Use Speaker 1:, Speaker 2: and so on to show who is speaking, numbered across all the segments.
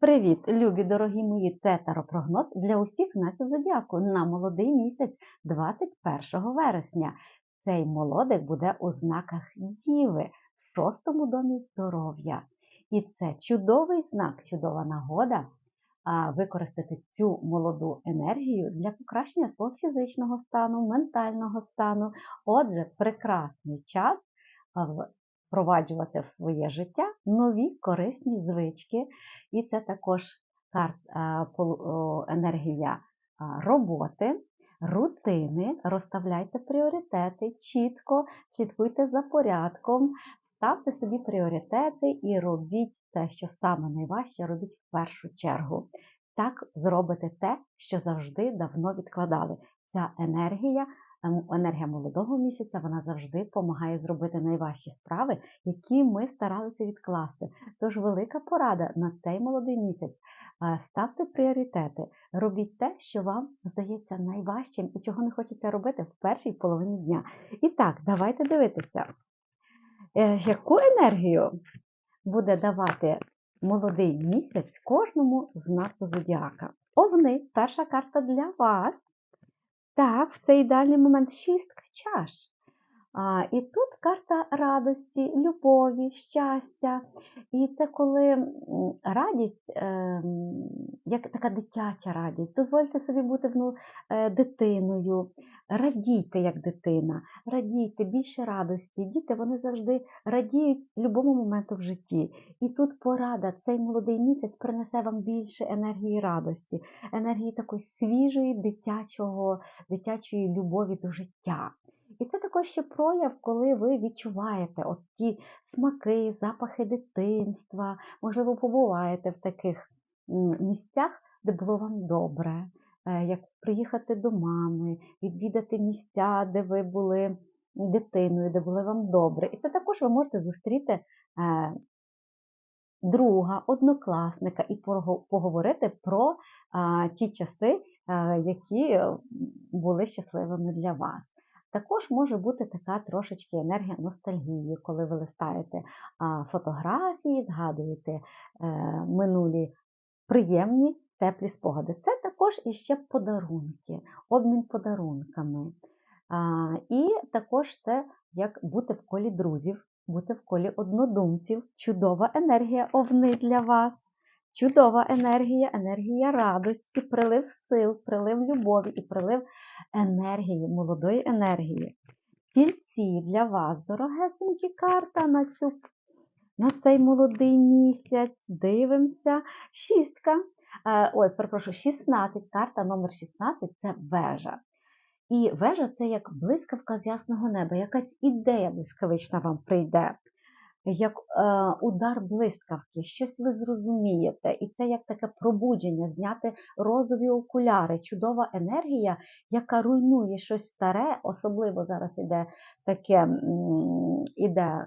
Speaker 1: Привіт, любі дорогі мої! Це таропрогноз для усіх знаків зодіаку на молодий місяць 21 вересня. Цей молодик буде у знаках Діви в шостому домі здоров'я. І це чудовий знак, чудова нагода використати цю молоду енергію для покращення свого фізичного стану, ментального стану. Отже, прекрасний час в- впроваджувати в своє життя нові корисні звички. І це також енергія роботи, рутини. Розставляйте пріоритети чітко, слідкуйте за порядком, ставте собі пріоритети і робіть те, що саме найважче, робіть в першу чергу. Так зробите те, що завжди давно відкладали. Ця енергія, енергія молодого місяця, вона завжди допомагає зробити найважчі справи, які ми старалися відкласти. Тож велика порада на цей молодий місяць. Ставте пріоритети, робіть те, що вам здається найважчим і чого не хочеться робити в першій половині дня. І так, давайте дивитися, е, яку енергію буде давати молодий місяць кожному знаку зодіака. Овни, перша карта для вас. Так, в цей ідеальний момент шістка чаш. А, і тут карта радості, любові, щастя. І це коли радість, ем, як така дитяча радість. Дозвольте собі бути ну, е, дитиною, радійте як дитина, радійте більше радості. Діти вони завжди радіють любому моменту в житті. І тут порада, цей молодий місяць принесе вам більше енергії радості, енергії такої свіжої дитячого, дитячої любові до життя. І це також ще прояв, коли ви відчуваєте от ті смаки, запахи дитинства, можливо, побуваєте в таких місцях, де було вам добре, е, як приїхати до мами, відвідати місця, де ви були дитиною, де було вам добре. І це також ви можете зустріти е, друга, однокласника і пого- поговорити про ті часи, які е, були щасливими для вас. Також може бути така трошечки енергія ностальгії, коли ви листаєте фотографії, згадуєте е, минулі приємні теплі спогади. Це також іще подарунки, обмін подарунками. І також це як бути в колі друзів, бути в колі однодумців. Чудова енергія овни для вас. Чудова енергія, енергія радості, прилив сил, прилив любові і прилив енергії, молодої енергії. Тільці для вас, дорогесенькі карта на цю на цей молодий місяць. Дивимося. Шістка. Е, ой, перепрошую, 16. Карта номер 16 це вежа. І вежа це як блискавка з ясного неба, якась ідея блискавична вам прийде. Як е, удар блискавки, щось ви зрозумієте, і це як таке пробудження, зняти розові окуляри, чудова енергія, яка руйнує щось старе, особливо зараз іде таке іде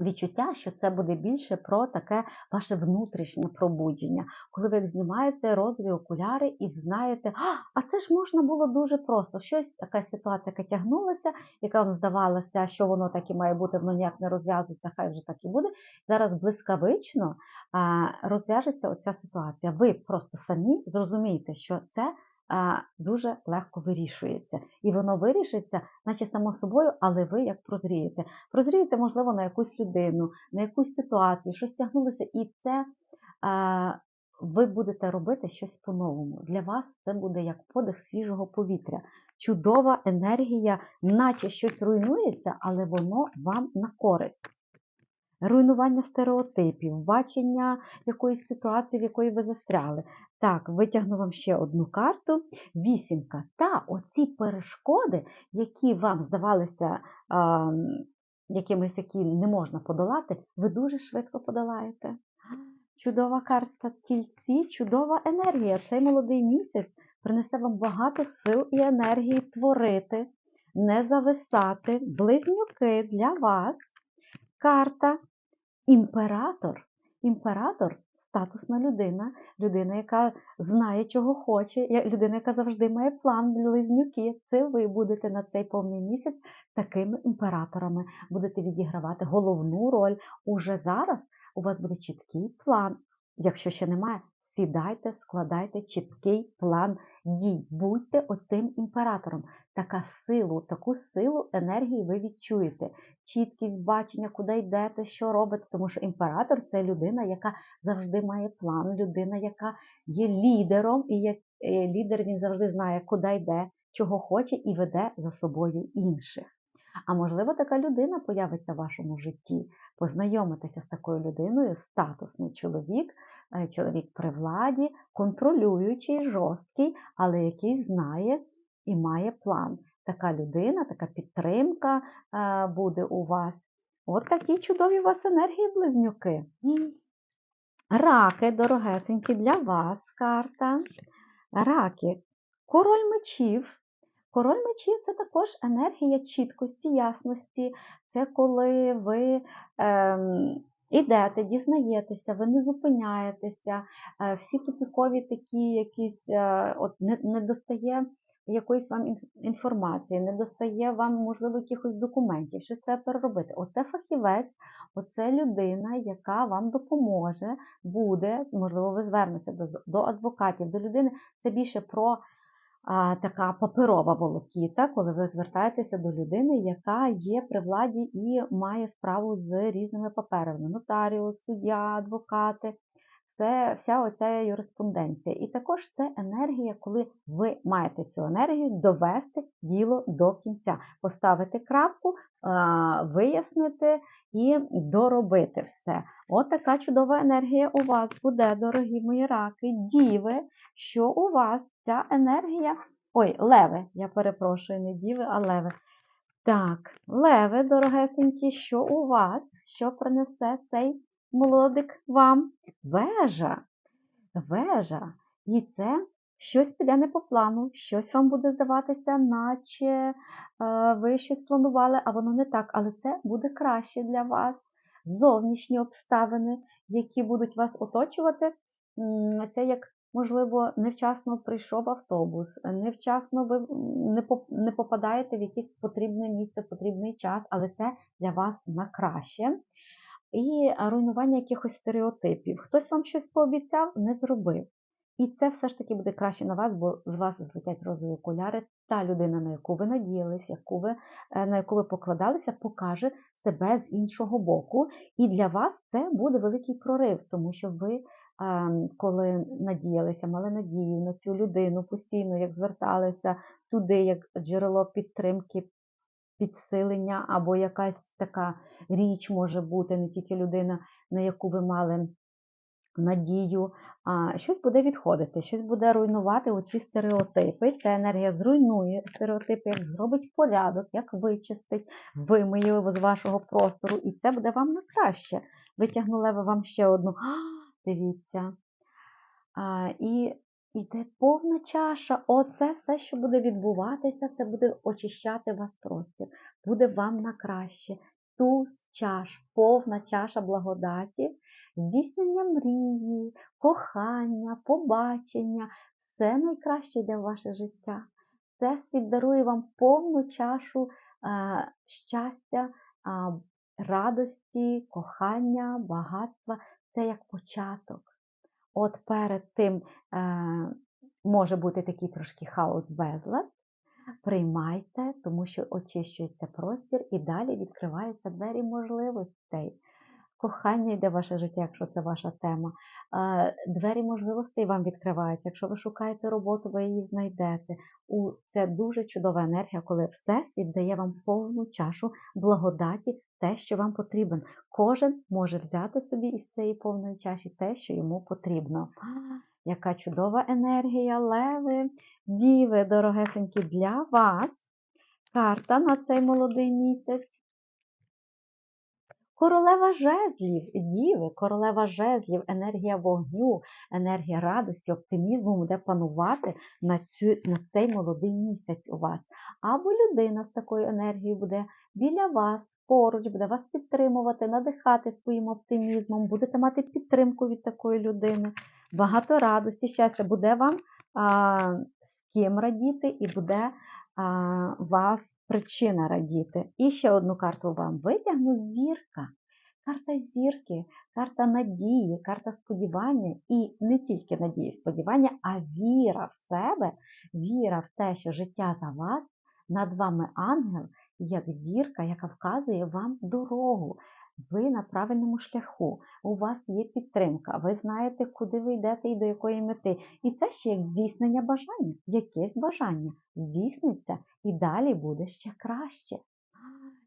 Speaker 1: відчуття, що це буде більше про таке ваше внутрішнє пробудження, коли ви знімаєте розові окуляри і знаєте, а, це ж можна було дуже просто. Щось, якась ситуація, яка тягнулася, яка вам здавалося, що воно так і має бути, воно ніяк не розв'язується, хай вже так і буде. Зараз блискавично розв'яжеться оця ситуація. Ви просто самі зрозумієте, що це дуже легко вирішується. І воно вирішиться, наче само собою, але ви як прозрієте. Прозрієте, можливо, на якусь людину, на якусь ситуацію, щось тягнулося, і це ви будете робити щось по-новому. Для вас це буде як подих свіжого повітря. Чудова енергія, наче щось руйнується, але воно вам на користь. Руйнування стереотипів, бачення якоїсь ситуації, в якої ви застряли. Так, витягну вам ще одну карту. Вісімка. Та оці перешкоди, які вам здавалися а, якимись, які не можна подолати, ви дуже швидко подолаєте. Чудова карта тільці, чудова енергія. Цей молодий місяць принесе вам багато сил і енергії творити, не зависати. Близнюки для вас. Карта імператор. Імператор статусна людина, людина, яка знає, чого хоче, людина, яка завжди має план, близнюки. Це ви будете на цей повний місяць такими імператорами. Будете відігравати головну роль. Уже зараз у вас буде чіткий план, якщо ще немає, сідайте, складайте чіткий план дій. Будьте оцим імператором. Така силу, таку силу енергії ви відчуєте. Чіткість бачення, куди йдете, що робите. Тому що імператор це людина, яка завжди має план, людина, яка є лідером, і як е, лідер він завжди знає, куди йде, чого хоче, і веде за собою інших. А можливо, така людина появиться в вашому житті. Познайомитися з такою людиною, статусний чоловік, чоловік при владі, контролюючий, жорсткий, але який знає і має план. Така людина, така підтримка е, буде у вас. От такі чудові у вас енергії, близнюки. Раки, дорогесенькі, для вас карта. Раки. Король мечів. Король мечів це також енергія чіткості, ясності. Це коли ви ем, ідете, дізнаєтеся, ви не зупиняєтеся, е, всі тупікові такі якісь, е, от не, не достає якоїсь вам інф- інформації, не достає вам, можливо, якихось документів, щось треба переробити. Оце фахівець, оце людина, яка вам допоможе, буде, можливо, ви звернетеся до, до адвокатів, до людини. Це більше про така паперова волокіта, коли ви звертаєтеся до людини, яка є при владі і має справу з різними паперами: нотаріус, суддя, адвокати. Це вся оця юриспонденція. І також це енергія, коли ви маєте цю енергію довести діло до кінця, поставити крапку, вияснити і доробити все. От така чудова енергія у вас буде, дорогі мої раки, діви, що у вас ця енергія. Ой, леви, я перепрошую, не діви, а леви. Так, леви, дорогесенькі, що у вас? Що принесе цей молодик вам? Вежа. Вежа. І це щось піде не по плану, щось вам буде здаватися, наче е, ви щось планували, а воно не так. Але це буде краще для вас. Зовнішні обставини, які будуть вас оточувати, це як, можливо, невчасно прийшов автобус, невчасно ви не поп- не попадаєте в якесь потрібне місце, потрібний час, але це для вас на краще і руйнування якихось стереотипів. Хтось вам щось пообіцяв, не зробив. І це все ж таки буде краще на вас, бо з вас злетять розові окуляри. Та людина, на яку ви надіялись, яку ви, е, на яку ви покладалися, покаже себе з іншого боку. І для вас це буде великий прорив, тому що ви, ем, коли надіялися, мали надію на цю людину постійно, як зверталися туди, як джерело підтримки, підсилення, або якась така річ може бути, не тільки людина, на яку ви мали надію, а щось буде відходити, щось буде руйнувати оці стереотипи. Ця енергія зруйнує стереотипи, як зробить порядок, як вичистить, вимиє з вашого простору, і це буде вам на краще. Витягнули ви вам ще одну. Дивіться. А, і йде повна чаша. Оце все, що буде відбуватися, це буде очищати вас простір, буде вам на краще. Туз чаш, повна чаша благодаті, здійснення мрії, кохання, побачення, все найкраще йде в ваше життя. Всесвіт дарує вам повну чашу а, щастя, а, радості, кохання, багатства. Це як початок. От перед тим е, може бути такий трошки хаос безлад. Приймайте, тому що очищується простір і далі відкриваються двері можливостей. Кохання йде ваше життя, якщо це ваша тема. Е, Двері можливостей вам відкриваються. Якщо ви шукаєте роботу, ви її знайдете. У- Це дуже чудова енергія, коли Всесвіт дає вам повну чашу благодаті, те, що вам потрібен. Кожен може взяти собі із цієї повної чаші те, що йому потрібно. А, Яка чудова енергія, леви, діви, дорогесенькі, для вас. Карта на цей молодий місяць. Королева жезлів, діви, королева жезлів, енергія вогню, енергія радості, оптимізму буде панувати на, цю, на цей молодий місяць у вас. Або людина з такою енергією буде біля вас, поруч, буде вас підтримувати, надихати своїм оптимізмом, будете мати підтримку від такої людини. Багато радості, щастя, буде вам а, з ким радіти, і буде а, вас причина радіти. І ще одну карту вам витягну зірка. карта зірки, карта надії, карта сподівання і не тільки надії, сподівання, а віра в себе, віра в те, що життя за вас, над вами ангел, як зірка, яка вказує вам дорогу. Ви на правильному шляху, у вас є підтримка, ви знаєте, куди ви йдете і до якої мети. І це ще як здійснення бажання. Якесь бажання здійсниться і далі буде ще краще.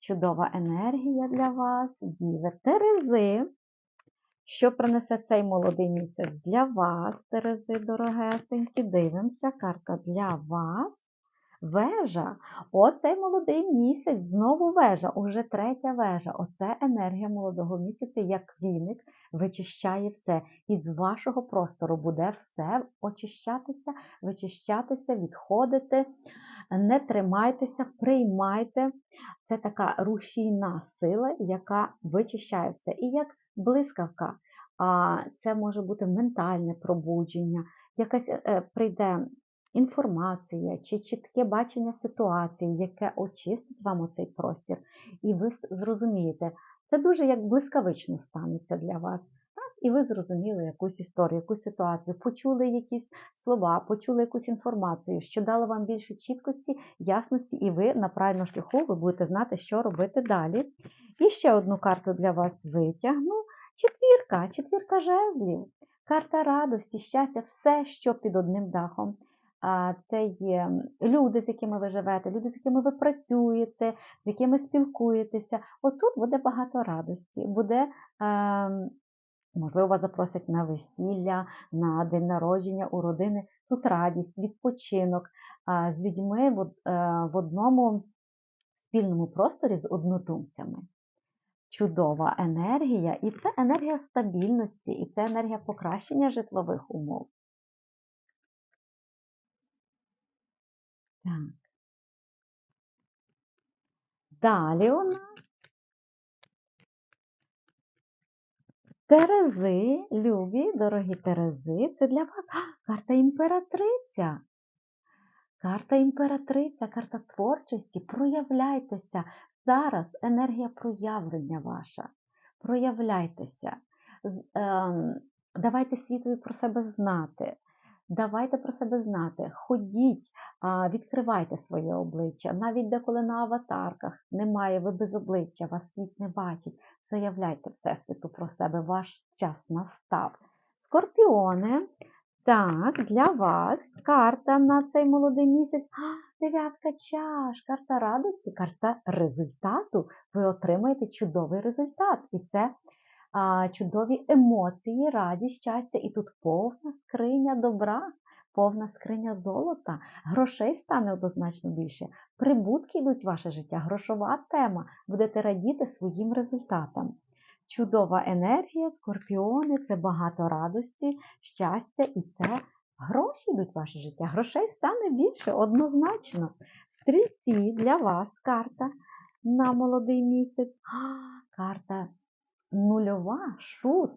Speaker 1: Чудова енергія для вас, діви, Терези. Що принесе цей молодий місяць для вас, Терези, дорогесенькі? Дивимося, карта для вас. Вежа. Оцей молодий місяць, знову вежа, уже третя вежа. Оце енергія молодого місяця, як віник, вичищає все. І з вашого простору буде все очищатися, вичищатися, відходити. Не тримайтеся, приймайте. Це така рушійна сила, яка вичищає все. І як блискавка. А це може бути ментальне пробудження, якась е, прийде інформація чи чітке бачення ситуації, яке очистить вам оцей простір, і ви зрозумієте, це дуже як блискавично станеться для вас. І ви зрозуміли якусь історію, якусь ситуацію, почули якісь слова, почули якусь інформацію, що дало вам більше чіткості, ясності, і ви на правильному шляху ви будете знати, що робити далі. І ще одну карту для вас витягну. Четвірка, четвірка жезлів, карта радості, щастя, все, що під одним дахом. Це є люди, з якими ви живете, люди, з якими ви працюєте, з якими спілкуєтеся. Отут буде багато радості, буде, е, можливо, вас запросять на весілля, на день народження у родини. Тут радість, відпочинок з людьми е, в одному спільному просторі з однодумцями. Чудова енергія, і це енергія стабільності, і це енергія покращення житлових умов. Так. Далі у нас Терези, любі, дорогі Терези, це для вас А, карта імператриця. Карта імператриця, карта творчості. Проявляйтеся. Зараз енергія проявлення ваша. Проявляйтеся. Ем, Давайте світові про себе знати. Давайте про себе знати. Ходіть, відкривайте своє обличчя. Навіть деколи на аватарках немає, ви без обличчя, вас світ не бачить. Заявляйте Всесвіту про себе, ваш час настав. Скорпіони, так, для вас карта на цей молодий місяць. Дев'ятка чаш, карта радості, карта результату. Ви отримаєте чудовий результат. І це чудові емоції, радість, щастя. І тут повна скриня добра, повна скриня золота. Грошей стане однозначно більше. Прибутки йдуть в ваше життя, грошова тема. Будете радіти своїм результатам. Чудова енергія, скорпіони це багато радості, щастя і це гроші йдуть в ваше життя. Грошей стане більше однозначно. Стрільці для вас карта на молодий місяць. А, карта нульова, шут.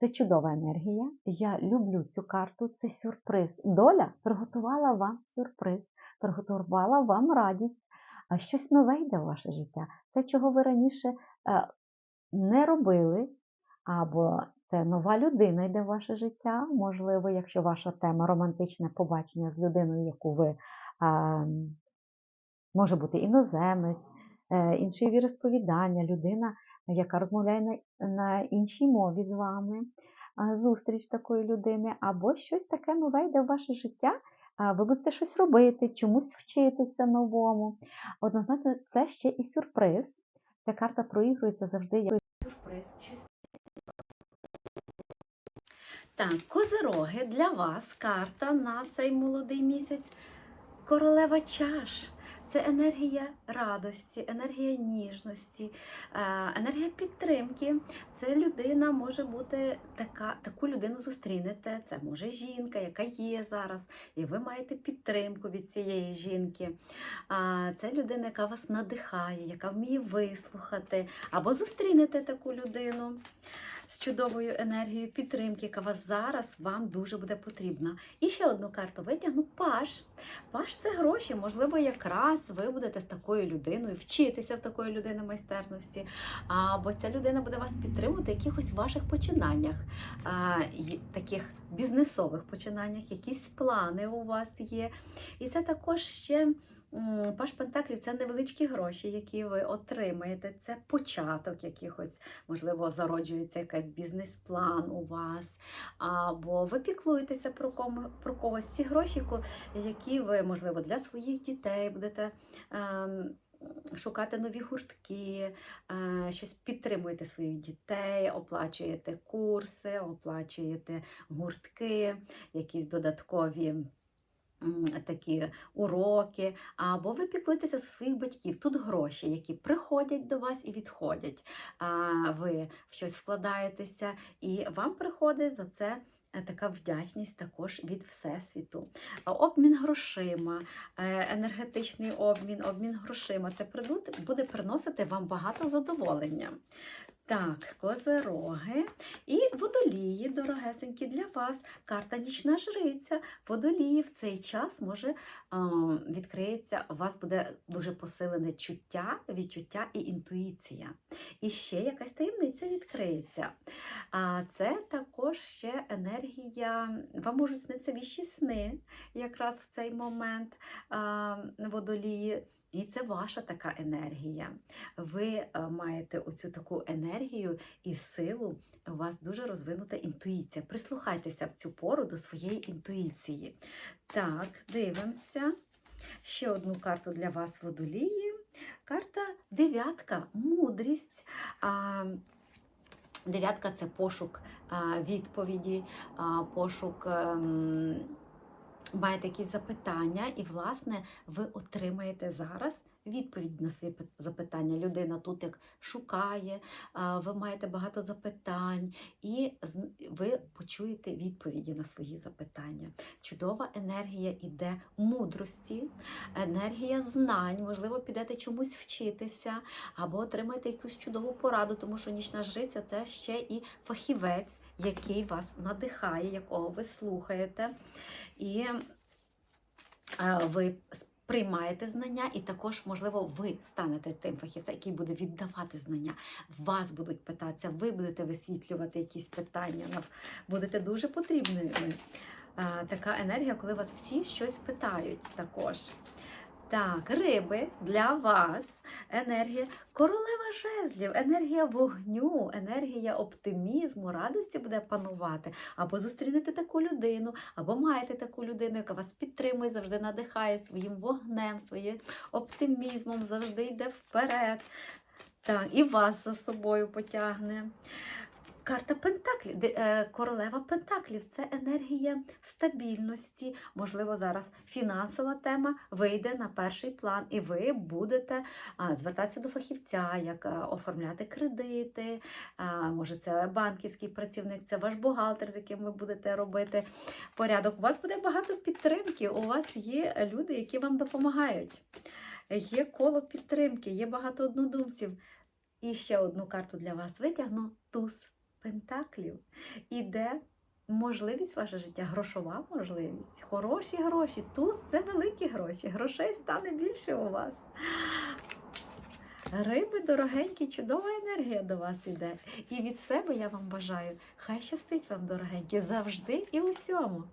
Speaker 1: Це чудова енергія. Я люблю цю карту, це сюрприз. Доля приготувала вам сюрприз, приготувала вам радість. А щось нове йде в ваше життя. Те, чого ви раніше е, не робили, або це нова людина йде в ваше життя. Можливо, якщо ваша тема романтичне побачення з людиною, яку ви може бути іноземець, е, іншої віросповідання, людина, яка розмовляє на, на іншій мові з вами, зустріч такої людини, або щось таке нове йде в ваше життя. Ви будете щось робити, чомусь вчитися новому. Однозначно, це ще і сюрприз. Ця карта проігрується завжди як сюрприз.
Speaker 2: Так, козироги для вас карта на цей молодий місяць. Королева чаш. Це енергія радості, енергія ніжності, е, енергія підтримки. Це людина може бути така, таку людину зустрінете. Це може жінка, яка є зараз, і ви маєте підтримку від цієї жінки. Це людина, яка вас надихає, яка вміє вислухати, або зустрінете таку людину. З чудовою енергією підтримки, яка вас зараз вам дуже буде потрібна. І ще одну карту витягну паш. Паш це гроші. Можливо, якраз ви будете з такою людиною вчитися в такої людини майстерності, або ця людина буде вас підтримувати в якихось ваших починаннях, таких бізнесових починаннях, якісь плани у вас є. І це також ще. М, Паш Пентаклів це невеличкі гроші, які ви отримаєте. Це початок якихось, можливо, зароджується якийсь бізнес-план у вас, або ви піклуєтеся про, кому, про когось. Ці гроші, які ви, можливо, для своїх дітей будете. ем, Шукати нові гуртки, е, щось підтримуєте своїх дітей, оплачуєте курси, оплачуєте гуртки, якісь додаткові такі уроки, або ви піклуєтеся за своїх батьків. Тут гроші, які приходять до вас і відходять. Ви в щось вкладаєтеся, і вам приходить за це. е, Така вдячність також від Всесвіту. Обмін грошима, е, енергетичний обмін, обмін грошима. Це буде приносити вам багато задоволення. Так, козероги і водолії, дорогесенькі для вас. Карта нічна жриця. Водолії в цей час може відкриється, у вас буде дуже посилене чуття, відчуття і інтуїція. І ще якась таємниця відкриється. А це також ще енергія, вам можуть снитися віщі сни якраз в цей момент водолії. І це ваша така енергія. Ви е, маєте оцю таку енергію і силу. У вас дуже розвинута інтуїція. Прислухайтеся в цю пору до своєї інтуїції. Так, дивимося. Ще одну карту для вас водолії. Карта дев'ятка, мудрість. Дев'ятка це пошук відповіді, пошук. Маєте якісь запитання, і, власне, ви отримаєте зараз відповідь на свої запитання. Людина тут як шукає, ви маєте багато запитань, і ви почуєте відповіді на свої запитання. Чудова енергія іде мудрості, енергія знань, можливо, підете чомусь вчитися, або отримаєте якусь чудову пораду, тому що нічна жриця це ще і фахівець, який вас надихає, якого ви слухаєте. І е, ви приймаєте знання, і також, можливо, ви станете тим фахівцем, який буде віддавати знання. Вас будуть питатися, ви будете висвітлювати якісь питання, будете дуже потрібними. Така енергія, коли вас всі щось питають також. Так, риби для вас енергія королева жезлів, енергія вогню, енергія оптимізму, радості буде панувати. Або зустрінете таку людину, або маєте таку людину, яка вас підтримує, завжди надихає своїм вогнем, своїм оптимізмом, завжди йде вперед. Так, і вас за собою потягне. Карта Пентаклів, е, королева Пентаклів це енергія стабільності. Можливо, зараз фінансова тема вийде на перший план, і ви будете звертатися до фахівця, як оформляти кредити. Може, це банківський працівник, це ваш бухгалтер, з яким ви будете робити порядок. У вас буде багато підтримки. У вас є люди, які вам допомагають. Є коло підтримки, є багато однодумців. І ще одну карту для вас витягну туз пентаклів. Іде можливість ваше життя, грошова можливість, хороші гроші. Туз це великі гроші. Грошей стане більше у вас. Риби дорогенькі, чудова енергія до вас іде. І від себе я вам бажаю, хай щастить вам, дорогенькі, завжди і усьому.